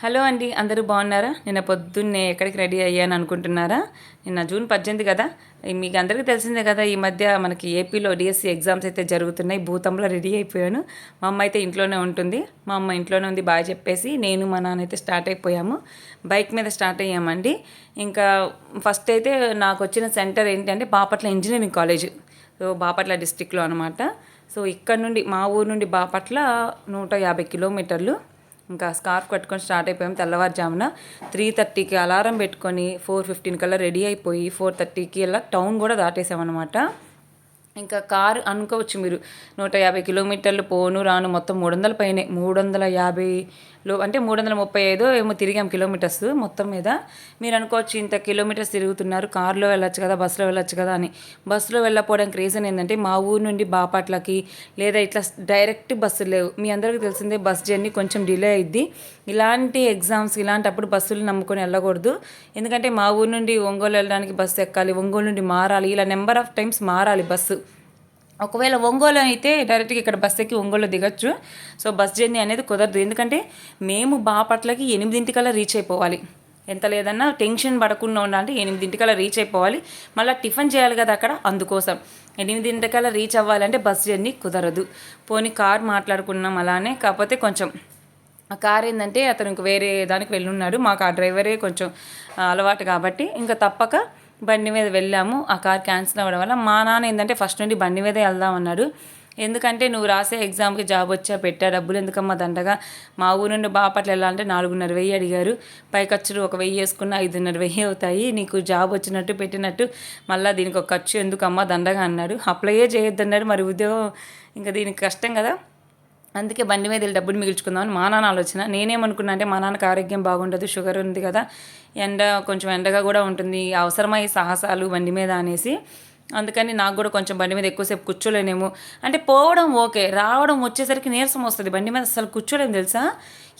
Hello అండి అందరూ బాగున్నారా? నిన్న పొద్దున్నే ఎక్కడికి రెడీ అయ్యాను అనుకుంటున్నారా? నిన్న జూన్ పద్దెనిమిది కదా మీకు అందరికీ తెలిసిందే కదా ఈ మధ్య మనకి ఏపీలో డిఎస్సి ఎగ్జామ్స్ అయితే జరుగుతున్నాయి భూతంలో రెడీ అయిపోయాను. మా అమ్మ అయితే ఇంట్లోనే ఉంటుంది మా అమ్మ ఇంట్లోనే ఉంది బాగా చెప్పేసి నేను మా నాన్న అయితే స్టార్ట్ అయిపోయాము. బైక్ మీద స్టార్ట్ అయ్యామండి. ఇంకా ఫస్ట్ అయితే నాకు వచ్చిన సెంటర్ ఏంటంటే Bapatla engineering college. So Bapatla డిస్టిక్లో అనమాట సో ఇక్కడ నుండి మా ఊరు నుండి బాపట్ల నూట యాభై కిలోమీటర్లు. ఇంకా స్కార్ఫ్ కట్టుకొని స్టార్ట్ అయిపోయాం తెల్లవారుజామున. త్రీ థర్టీకి అలారం పెట్టుకొని ఫోర్ ఫిఫ్టీన్ కల్లా రెడీ అయిపోయి ఫోర్ థర్టీకి అలా టౌన్ కూడా దాటేసామన్నమాట. ఇంకా కారు అనుకోవచ్చు మీరు. నూట యాభై కిలోమీటర్లు పోను రాను మొత్తం మూడు వందల పైనే మూడు వందల యాభైలో అంటే మూడు వందల ముప్పై ఐదో ఏమో తిరిగాం కిలోమీటర్స్ మొత్తం మీద. మీరు అనుకోవచ్చు ఇంత కిలోమీటర్స్ తిరుగుతున్నారు కారులో వెళ్ళొచ్చు కదా బస్సులో వెళ్ళొచ్చు కదా అని. బస్సులో వెళ్ళకపోవడానికి రీజన్ ఏంటంటే మా ఊరు నుండి బాపట్లకి లేదా ఇట్లా డైరెక్ట్ బస్సులు లేవు. మీ అందరికీ తెలిసిందే బస్ జర్నీ కొంచెం డిలే అయింది ఇలాంటి ఎగ్జామ్స్ ఇలాంటప్పుడు బస్సులు నమ్ముకొని వెళ్ళకూడదు. ఎందుకంటే మా ఊరు నుండి ఒంగోలు వెళ్ళడానికి బస్సు ఎక్కాలి ఒంగోలు నుండి మారాలి. ఇలా నెంబర్ ఆఫ్ టైమ్స్ మారాలి బస్సు. ఒకవేళ ఒంగోలు అయితే డైరెక్ట్గా ఇక్కడ బస్ ఎక్కి ఒంగోలు దిగచ్చు. సో బస్ జర్నీ అనేది కుదరదు. ఎందుకంటే మేము బాపట్లకి ఎనిమిదింటికల్లా రీచ్ అయిపోవాలి. ఎంత లేదన్నా టెన్షన్ పడకుండా ఉండాలంటే ఎనిమిదింటికల్లా రీచ్ అయిపోవాలి. మళ్ళీ టిఫిన్ చేయాలి కదా అక్కడ అందుకోసం. ఎనిమిదింటికల్లా రీచ్ అవ్వాలంటే బస్ జర్నీ కుదరదు. పోనీ కార్ మాట్లాడుకున్నాం అలానే కాకపోతే కొంచెం ఆ కార్ ఏంటంటే అతను ఇంక వేరే దానికి వెళ్ళున్నాడు. మాకు ఆ డ్రైవరే కొంచెం అలవాటు కాబట్టి ఇంకా తప్పక బండి మీద వెళ్ళాము. ఆ కార్ క్యాన్సిల్ అవ్వడం వల్ల మా నాన్న ఏంటంటే ఫస్ట్ నుండి బండి మీదే వెళ్దాం అన్నాడు. ఎందుకంటే నువ్వు రాసే ఎగ్జామ్కి జాబ్ వచ్చా పెట్టా డబ్బులు ఎందుకమ్మా దండగా? మా ఊరు నుండి బాపట్ల వెళ్ళాలంటే నాలుగున్నర వెయ్యి అడిగారు. పై ఖర్చులు ఒక వెయ్యి వేసుకున్న ఐదున్నర వెయ్యి అవుతాయి. నీకు జాబ్ వచ్చినట్టు పెట్టినట్టు మళ్ళీ దీనికి ఒక ఖర్చు ఎందుకమ్మా దండగా అన్నాడు. అప్లయే చేయొద్దన్నాడు. మరి ఉద్యోగం ఇంకా దీనికి కష్టం కదా? అందుకే బండి మీద వెళ్ళి డబ్బులు మిగిల్చుకుందామని మా నాన్న ఆలోచన. నేనేమనుకున్నా అంటే మా నాన్నకు ఆరోగ్యం బాగుండదు షుగర్ ఉంది కదా ఎండ కొంచెం ఎండగా కూడా ఉంటుంది అవసరమై సాహసాలు బండి మీద అనేసి. అందుకని నాకు కూడా కొంచెం బండి మీద ఎక్కువసేపు కూర్చోలేనేమో. అంటే పోవడం ఓకే రావడం వచ్చేసరికి నీరసం వస్తుంది. బండి మీద అసలు కూర్చోలేము తెలుసా?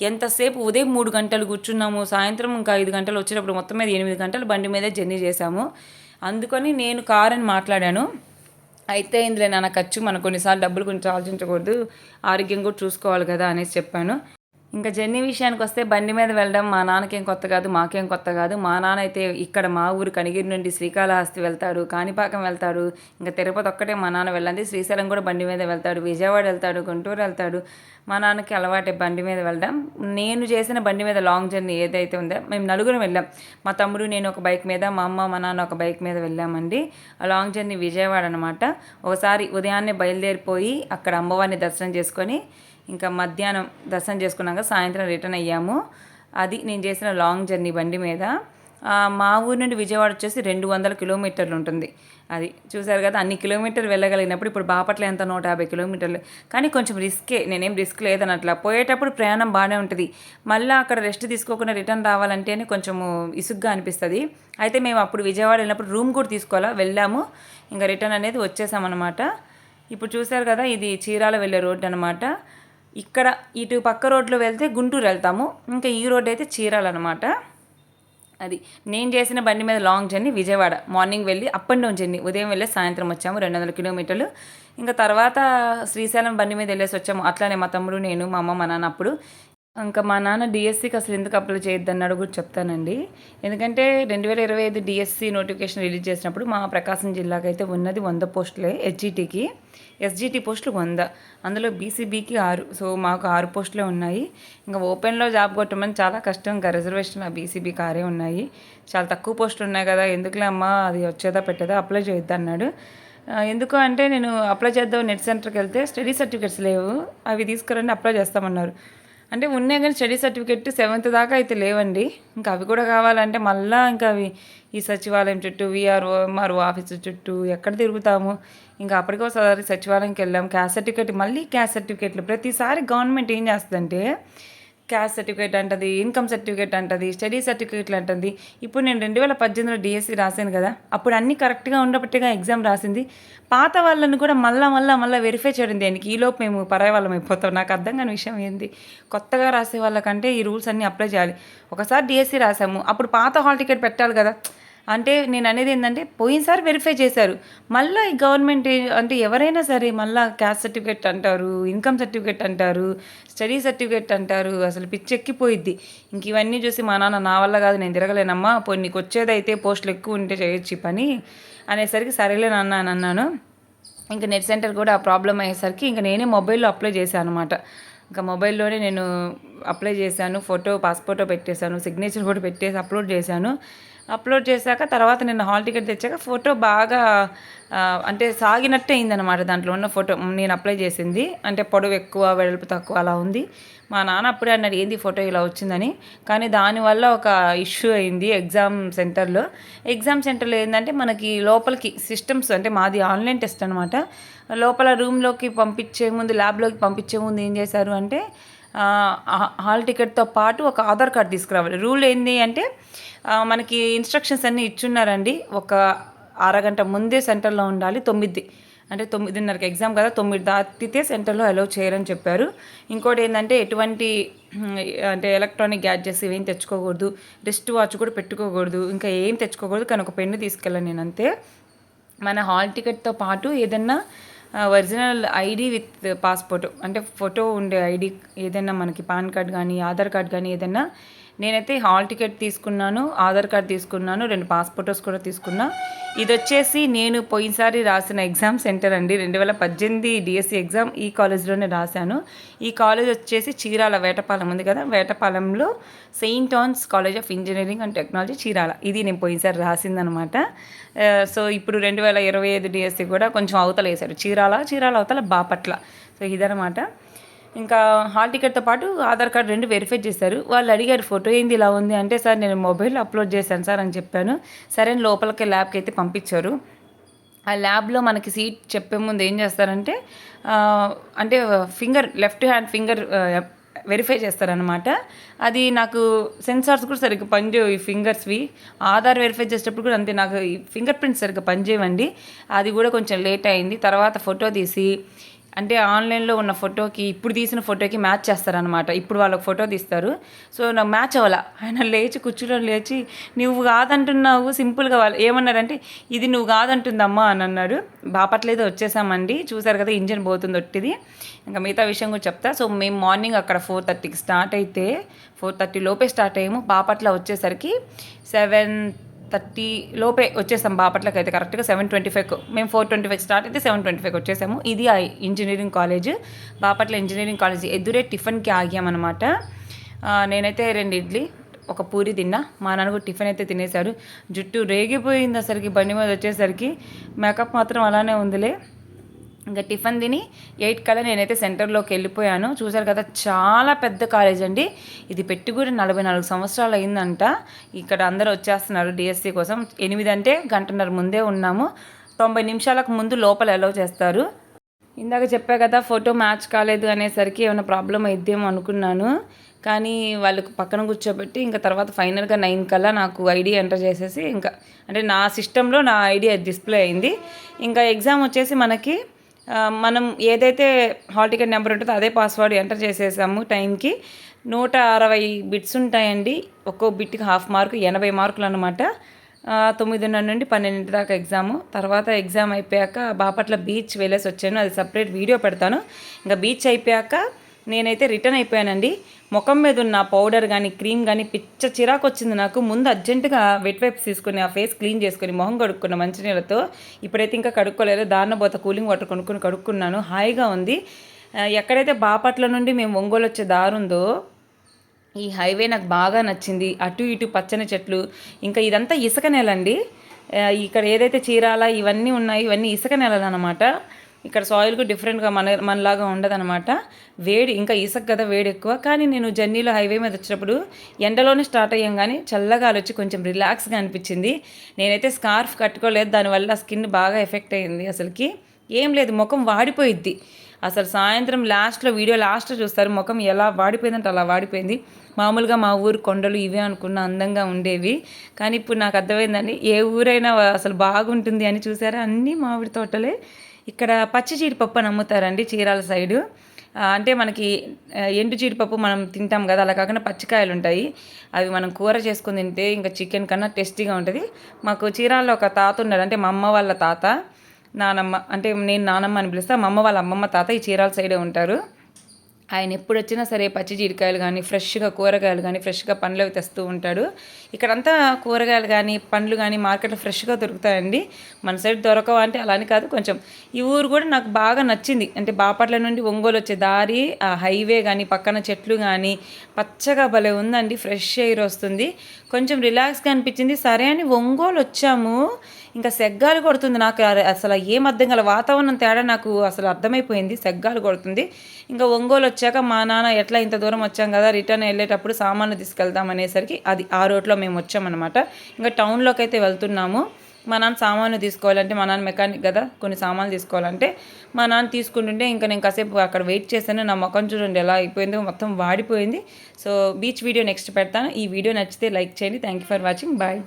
ఎంతసేపు ఉదయం మూడు గంటలు కూర్చున్నాము సాయంత్రం ఇంకా ఐదు గంటలు వచ్చేటప్పుడు మొత్తం మీద ఎనిమిది గంటలు బండి మీదే జర్నీ చేశాము. అందుకని నేను కార్ అని మాట్లాడాను. అయితే ఇందులో నాన్న ఖర్చు మనం కొన్నిసార్లు డబ్బులు గురించి ఆలోచించకూడదు. ఆరోగ్యం కూడా చూసుకోవాలి కదా అనేసి చెప్పాను. ఇంకా జర్నీ విషయానికి వస్తే బండి మీద వెళ్ళడం మా నాన్నకేం కొత్త కాదు మాకేం కొత్త కాదు. మా నాన్న అయితే ఇక్కడ మా ఊరు కనిగిరి నుండి శ్రీకాళహస్తి వెళ్తాడు కాణిపాకం వెళ్తాడు ఇంకా తిరుపతి ఒక్కటే మా నాన్న వెళ్ళండి శ్రీశైలం కూడా బండి మీద వెళ్తాడు విజయవాడ వెళ్తాడు గుంటూరు వెళ్తాడు. మా నాన్నకి అలవాటే బండి మీద వెళ్ళడం. నేను చేసిన బండి మీద లాంగ్ జర్నీ ఏదైతే ఉందో మేము నలుగురు వెళ్ళాం. మా తమ్ముడు నేను ఒక బైక్ మీద మా అమ్మ మా నాన్న ఒక బైక్ మీద వెళ్ళామండి. ఆ లాంగ్ జర్నీ విజయవాడ అనమాట ఒకసారి ఉదయాన్నే బయలుదేరిపోయి అక్కడ అమ్మవారిని దర్శనం చేసుకొని ఇంకా మధ్యాహ్నం దర్శనం చేసుకున్నాక సాయంత్రం రిటర్న్ అయ్యాము. అది నేను చేసిన లాంగ్ జర్నీ బండి మీద. మా ఊరు నుండి విజయవాడ వచ్చేసి రెండు వందల కిలోమీటర్లు ఉంటుంది. అది చూసారు కదా అన్ని కిలోమీటర్లు వెళ్ళగలిగినప్పుడు ఇప్పుడు బాపట్ల ఎంత నూట యాభై కిలోమీటర్లు. కానీ కొంచెం రిస్కే నేనేం రిస్క్ లేదని అట్లా పోయేటప్పుడు ప్రయాణం బాగానే ఉంటుంది. మళ్ళీ అక్కడ రెస్ట్ తీసుకోకుండా రిటర్న్ రావాలంటేనే కొంచెము ఇసుగ్గా అనిపిస్తుంది. అయితే మేము అప్పుడు విజయవాడ వెళ్ళినప్పుడు రూమ్ కూడా తీసుకోవాలా వెళ్ళాము. ఇంకా రిటర్న్ అనేది వచ్చేసామన్నమాట. ఇప్పుడు చూసారు కదా ఇది చీరాల వెళ్ళే రోడ్డు అనమాట ఇక్కడ ఇటు పక్క రోడ్లో వెళ్తే గుంటూరు వెళ్తాము. ఇంకా ఈ రోడ్ అయితే చీరాలన్నమాట. అది నేను చేసిన బండి మీద లాంగ్ జర్నీ విజయవాడ. మార్నింగ్ వెళ్ళి అప్ అండ్ డౌన్ జర్నీ. ఉదయం వెళ్ళి సాయంత్రం వచ్చాము రెండు వందల కిలోమీటర్లు. ఇంకా తర్వాత శ్రీశైలం బండి మీద వెళ్ళేసి వచ్చాము. అట్లానే మా తమ్ముడు నేను మా అమ్మ మా నాన్న అప్పుడు. ఇంకా మా నాన్న డిఎస్సికి అసలు ఎందుకు అప్లై చేయొద్దన్నాడు కూడా చెప్తానండి. ఎందుకంటే రెండు వేల ఇరవై ఐదు డిఎస్సి నోటిఫికేషన్ రిలీజ్ చేసినప్పుడు మా ప్రకాశం జిల్లాకి అయితే ఉన్నది వంద పోస్టులే హెచ్జిటికి ఎస్జిటి పోస్టులు వంద. అందులో బీసీబీకి ఆరు. సో మాకు ఆరు పోస్టులే ఉన్నాయి. ఇంకా ఓపెన్లో జాబ్ కొట్టమని చాలా కష్టం. ఇంకా రిజర్వేషన్ ఆ బీసీబీకి ఆరే ఉన్నాయి. చాలా తక్కువ పోస్టులు ఉన్నాయి కదా. ఎందుకులే అమ్మా? అది వచ్చేదా పెట్టేదా? అప్లై చేయొద్దన్నాడు. ఎందుకు అంటే నేను అప్లై చేద్దాం నెట్ సెంటర్కి వెళ్తే స్టడీ సర్టిఫికేట్స్ లేవు. అవి తీసుకురండి అప్లై చేస్తామన్నారు. అంటే ఉన్నాయి కానీ స్టడీ సర్టిఫికెట్ సెవెంత్ దాకా అయితే లేవండి. ఇంకా అవి కూడా కావాలంటే మళ్ళీ ఇంకా అవి ఈ సచివాలయం చుట్టూ విఆర్ఓ ఎంఆర్ఓ ఆఫీస్ చుట్టూ ఎక్కడ తిరుగుతాము? ఇంకా అప్పటికోసారి సచివాలయంకి వెళ్ళాం క్యాస్ట్ సర్టిఫికెట్ మళ్ళీ క్యాస్ట్ సర్టిఫికెట్లు. ప్రతిసారి గవర్నమెంట్ ఏం చేస్తుందంటే క్యాస్ట్ సర్టిఫికేట్ అంటది ఇన్కమ్ సర్టిఫికేట్ అంటది స్టడీ సర్టిఫికేట్లు అంటుంది. ఇప్పుడు నేను రెండు వేల పద్దెనిమిదిలో డిఎస్సి రాశాను కదా అప్పుడు అన్నీ కరెక్ట్గా ఉండబట్టిగా ఎగ్జామ్ రాసింది. పాత వాళ్ళని కూడా మళ్ళా మళ్ళీ మళ్ళీ వెరిఫై చేయడం దేనికి? ఈలోపు మేము పరాయి వాళ్ళం అయిపోతాం. నాకు అర్థం కాని విషయం ఏంది? కొత్తగా రాసే వాళ్ళకంటే ఈ రూల్స్ అన్నీ అప్లై చేయాలి. ఒకసారి డిఎస్సి రాసాము. అప్పుడు పాత హాల్ టికెట్ పెట్టాలి కదా. అంటే నేను అనేది ఏంటంటే పోయినసారి వెరిఫై చేశారు. మళ్ళీ ఈ గవర్నమెంట్ అంటే ఎవరైనా సరే మళ్ళీ క్యాస్ట్ సర్టిఫికేట్ అంటారు ఇన్కమ్ సర్టిఫికేట్ అంటారు స్టడీ సర్టిఫికేట్ అంటారు అసలు పిచ్చెక్కిపోయిద్ది ఇంక ఇవన్నీ చూసి మా నాన్న నా వల్ల కాదు నేను తిరగలేనమ్మా పోయి నీకు వచ్చేదైతే పోస్టులు ఎక్కువ ఉంటే చేయొచ్చు పని అనేసరికి సరేలే నాన్న అని అన్నాను. ఇంకా నెట్ సెంటర్ కూడా ఆ ప్రాబ్లం అయ్యేసరికి ఇంకా నేనే మొబైల్లో అప్లై చేశాను అనమాట ఇంకా మొబైల్లోనే నేను అప్లై చేశాను ఫోటో పాస్పోర్టో పెట్టేశాను సిగ్నేచర్ కూడా పెట్టేసి అప్లోడ్ చేశాను. అప్లోడ్ చేశాక తర్వాత నేను హాల్ టికెట్ తెచ్చాక ఫోటో బాగా అంటే సాగినట్టే అయిందనమాట దాంట్లో ఉన్న ఫోటో. నేను అప్లై చేసింది. అంటే పొడవు ఎక్కువ వెడల్పు తక్కువ అలా ఉంది. మా నాన్న అప్పుడే అన్నాడు ఏంది ఫోటో ఇలా వచ్చిందని? కానీ దానివల్ల ఒక ఇష్యూ అయింది ఎగ్జామ్ సెంటర్లో. ఎగ్జామ్ సెంటర్లో ఏంటంటే మనకి లోపలికి సిస్టమ్స్ అంటే మాది ఆన్లైన్ టెస్ట్ అనమాట లోపల రూమ్లోకి పంపించే ముందు ల్యాబ్లోకి పంపించే ముందు ఏం చేశారు అంటే హాల్ టికెట్తో పాటు ఒక ఆధార్ కార్డ్ తీసుకురావాలి. రూల్ ఏంది అంటే మనకి ఇన్స్ట్రక్షన్స్ అన్నీ ఇచ్చున్నారండి. ఒక అరగంట ముందే సెంటర్లో ఉండాలి. తొమ్మిది అంటే తొమ్మిదిన్నరకి ఎగ్జామ్ కదా తొమ్మిది దాటితే సెంటర్లో అలౌ చేయరని చెప్పారు. ఇంకోటి ఏంటంటే ఎటువంటి అంటే ఎలక్ట్రానిక్ గ్యాడ్జెట్స్ ఏం తెచ్చుకోకూడదు. రిస్ట్ వాచ్ కూడా పెట్టుకోకూడదు. ఇంకా ఏం తెచ్చుకోకూడదు. కానీ ఒక పెన్ను తీసుకెళ్ళాను నేను అంతే మన హాల్ టికెట్తో పాటు ఏదన్నా ఒరిజినల్ ఐడి విత్ పాస్పోర్ట్. అంటే ఫోటో ఉండే ఐడి ఏదైనా మనకి పాన్ కార్డ్ కానీ ఆధార్ కార్డ్ కానీ ఏదైనా నేనైతే హాల్ టికెట్ తీసుకున్నాను ఆధార్ కార్డ్ తీసుకున్నాను రెండు పాస్పోర్టోస్ కూడా తీసుకున్నా. ఇది వచ్చేసి నేను పోయినసారి రాసిన ఎగ్జామ్ సెంటర్ అండి. రెండు వేల పద్దెనిమిది డిఎస్సి ఎగ్జామ్ ఈ కాలేజ్లోనే రాశాను. ఈ కాలేజ్ వచ్చేసి చీరాల వేటపాలెం ఉంది కదా? వేటపాలెంలో Saint Ann's college of engineering and technology Chirala. ఇది నేను పోయినసారి రాసిందనమాట. సో ఇప్పుడు రెండు వేల ఇరవై ఐదు డిఎస్సి కూడా కొంచెం అవతల వేశారు చీరాల చీరాల అవతల బాపట్ల. సో ఇదనమాట. ఇంకా హాల్ టికెట్తో పాటు ఆధార్ కార్డు రెండు వెరిఫై చేశారు. వాళ్ళు అడిగారు ఫోటో ఏంది ఇలా ఉంది? అంటే సార్ నేను మొబైల్ అప్లోడ్ చేశాను సార్ అని చెప్పాను. సరే అని లోపలికి ల్యాబ్కి అయితే పంపించారు. ఆ ల్యాబ్లో మనకి సీట్ చెప్పే ముందు ఏం చేస్తారంటే అంటే finger left hand finger verify చేస్తారనమాట అది నాకు సెన్సార్స్ కూడా సరిగ్గా పనిచేయవు ఈ ఫింగర్స్వి. ఆధార్ వెరిఫై చేసేటప్పుడు కూడా అంతే నాకు ఈ ఫింగర్ ప్రింట్స్ సరిగ్గా పనిచేయవండి. అది కూడా కొంచెం లేట్ అయింది. తర్వాత ఫోటో తీసి అంటే ఆన్లైన్లో ఉన్న ఫోటోకి ఇప్పుడు తీసిన ఫోటోకి మ్యాచ్ చేస్తారనమాట ఇప్పుడు వాళ్ళకి ఫోటో తీస్తారు. సో నాకు మ్యాచ్ అవ్వాల? ఆయన లేచి కూర్చులో లేచి నువ్వు కాదంటున్నావు సింపుల్గా వాళ్ళు ఏమన్నారంటే ఇది నువ్వు కాదంటుందమ్మా అని అన్నారు బాపట్లేదు వచ్చేసామండి. చూసారు కదా ఇంజన్ పోతుంది ఒట్టిది. ఇంకా మిగతా విషయం కూడా చెప్తా. సో మేము మార్నింగ్ అక్కడ ఫోర్ థర్టీకి స్టార్ట్ అయితే ఫోర్ థర్టీ లోపే స్టార్ట్ అయ్యాము. బాపట్ల వచ్చేసరికి సెవెన్ థర్టీ లోపే వచ్చేసాం బాపట్లకి అయితే కరెక్ట్గా సెవెన్ ట్వంటీ ఫైవ్ మేము ఫోర్ ట్వంటీ ఫైవ్ స్టార్ట్ అయితే సెవెన్ ట్వంటీ ఫైవ్ వచ్చేసాము. ఇది ఆ engineering college. Bapatla engineering college ఎదురే టిఫిన్కి ఆగామన్నమాట. నేనైతే రెండు ఇడ్లీ ఒక పూరి తిన్నా. మా నాన్న కూడా టిఫిన్ అయితే తినేశారు. జుట్టు రేగిపోయింది అసలుకి బండి మీద వచ్చేసరికి. మేకప్ మాత్రం అలానే ఉందిలే. ఇంకా టిఫిన్ తిని ఎయిట్ కల్లా నేనైతే సెంటర్లోకి వెళ్ళిపోయాను. చూశారు కదా చాలా పెద్ద కాలేజ్ అండి. ఇది పెట్టి కూడా నలభై నాలుగు సంవత్సరాలు అయిందంట. ఇక్కడ అందరూ వచ్చేస్తున్నారు డిఎస్సి కోసం. ఎనిమిది అంటే గంటన్నర ముందే ఉన్నాము. తొంభై నిమిషాలకు ముందు లోపల అలౌ చేస్తారు. ఇందాక చెప్పా కదా ఫోటో మ్యాచ్ కాలేదు అనేసరికి ఏమైనా ప్రాబ్లం అయిద్దేమో అనుకున్నాను. కానీ వాళ్ళకు పక్కన కూర్చోబెట్టి ఇంకా తర్వాత ఫైనల్గా నైన్ కల్లా నాకు ఐడి ఎంటర్ చేసేసి ఇంకా అంటే నా సిస్టంలో నా ఐడి డిస్ప్లే అయింది. ఇంకా ఎగ్జామ్ వచ్చేసి మనకి మనం ఏదైతే హాల్ టికెట్ నెంబర్ ఉంటుందో అదే పాస్వర్డ్ ఎంటర్ చేసేసాము టైంకి. నూట అరవై బిట్స్ ఉంటాయండి. ఒక్కో బిట్కి హాఫ్ మార్క్ ఎనభై మార్కులు అనమాట తొమ్మిదిన్నర నుండి పన్నెండింటి దాకా ఎగ్జాము తర్వాత ఎగ్జామ్ అయిపోయాక బాపట్ల బీచ్ వెళ్ళేసి వచ్చాను. అది సపరేట్ వీడియో పెడతాను. ఇంకా బీచ్ అయిపోయాక నేనైతే రిటర్న్ అయిపోయానండి. ముఖం మీద ఉన్న పౌడర్ కానీ క్రీమ్ కానీ పిచ్చ చిరాకు వచ్చింది నాకు. ముందు అర్జెంటుగా వెట్ వైప్స్ తీసుకుని ఆ ఫేస్ క్లీన్ చేసుకుని మొహం కడుక్కున్న మంచినీళ్ళతో ఇప్పుడైతే ఇంకా కడుక్కోలేదు. దాన్న పోత కూలింగ్ వాటర్ కొనుక్కొని కడుక్కున్నాను. హాయిగా ఉంది. ఎక్కడైతే బాపట్ల నుండి మేము ఒంగోలు వచ్చే దారుందో ఈ హైవే నాకు బాగా నచ్చింది. అటు ఇటు పచ్చని చెట్లు ఇంకా ఇదంతా ఇసుక నేలండి. ఇక్కడ ఏదైతే చీరాల ఇవన్నీ ఉన్నాయి ఇవన్నీ ఇసుక నేలలు అనమాట ఇక్కడ సాయిల్ కూడా డిఫరెంట్గా మన మనలాగా ఉండదనమాట వేడి ఇంకా ఇసుక కదా వేడి ఎక్కువ. కానీ నేను జర్నీలో హైవే మీద వచ్చినప్పుడు ఎండలోనే స్టార్ట్ అయ్యాం కానీ చల్లగా వచ్చి కొంచెం రిలాక్స్గా అనిపించింది. నేనైతే స్కార్ఫ్ కట్టుకోలేదు. దానివల్ల స్కిన్ బాగా ఎఫెక్ట్ అయింది అసలుకి. ఏం లేదు ముఖం వాడిపోయిద్ది. అసలు సాయంత్రం లాస్ట్లో వీడియో లాస్ట్లో చూస్తారు ముఖం ఎలా వాడిపోయిందంటే అలా వాడిపోయింది. మామూలుగా మా ఊరు కొండలు ఇవే అనుకున్న అందంగా ఉండేవి. కానీ ఇప్పుడు నాకు అర్థమైందండి ఏ ఊరైనా అసలు బాగుంటుంది అని చూసారా? అన్నీ మామిడి తోటలే. ఇక్కడ పచ్చి జీడిపప్పు అని అమ్ముతారండి చీరాల సైడు. అంటే మనకి ఎండు జీడిపప్పు మనం తింటాం కదా అలా కాకుండా పచ్చికాయలు ఉంటాయి. అవి మనం కూర చేసుకుని తింటే ఇంకా చికెన్ కన్నా టేస్టీగా ఉంటుంది. మాకు చీరాల్లో ఒక తాత ఉన్నాడు అంటే మా అమ్మ వాళ్ళ తాత. నానమ్మ అంటే నేను నానమ్మ అని పిలుస్తా మా అమ్మ వాళ్ళ అమ్మమ్మ తాత ఈ చీరాల సైడే ఉంటారు. ఆయన ఎప్పుడు వచ్చినా సరే పచ్చి జీడికాయలు కానీ ఫ్రెష్గా కూరగాయలు కానీ ఫ్రెష్గా పండ్లు అవి తెస్తూ ఉంటాడు. ఇక్కడంతా కూరగాయలు కానీ పండ్లు కానీ మార్కెట్లో ఫ్రెష్గా దొరుకుతాయండి. మన సైడ్ దొరకవు అంటే అలానే కాదు. కొంచెం ఈ ఊరు కూడా నాకు బాగా నచ్చింది. అంటే బాపట్ల నుండి ఒంగోలు వచ్చే దారి ఆ హైవే కానీ పక్కన చెట్లు కానీ పచ్చగా భలే ఉందండి. ఫ్రెష్ ఎయిర్ వస్తుంది. కొంచెం రిలాక్స్గా అనిపించింది. సరే అని ఒంగోలు వచ్చాము ఇంకా సెగ్గాలు కొడుతుంది నాకు అసలు ఏం అర్థం గల వాతావరణం తేడా నాకు అసలు అర్థమైపోయింది. సెగ్గాలు కొడుతుంది. ఇంకా ఒంగోలు వచ్చాక మా నాన్న ఎట్లా ఇంత దూరం వచ్చాం కదా రిటర్న్ వెళ్ళేటప్పుడు సామాన్లు తీసుకెళ్దాం అనేసరికి అది ఆ రోడ్లో మేము వచ్చామన్నమాట. ఇంకా టౌన్లోకి అయితే వెళ్తున్నాము. మా నాన్న సామాన్లు తీసుకోవాలంటే మా నాన్న మెకానిక్ కదా కొన్ని సామాన్లు తీసుకోవాలంటే మా నాన్న తీసుకుంటుంటే ఇంకా నేను కాసేపు అక్కడ వెయిట్ చేశాను. నా ముఖం చూడండి ఎలా అయిపోయిందో మొత్తం వాడిపోయింది. సో బీచ్ వీడియో నెక్స్ట్ పెడతాను. ఈ వీడియో నచ్చితే లైక్ చేయండి. Thank you for watching. Bye.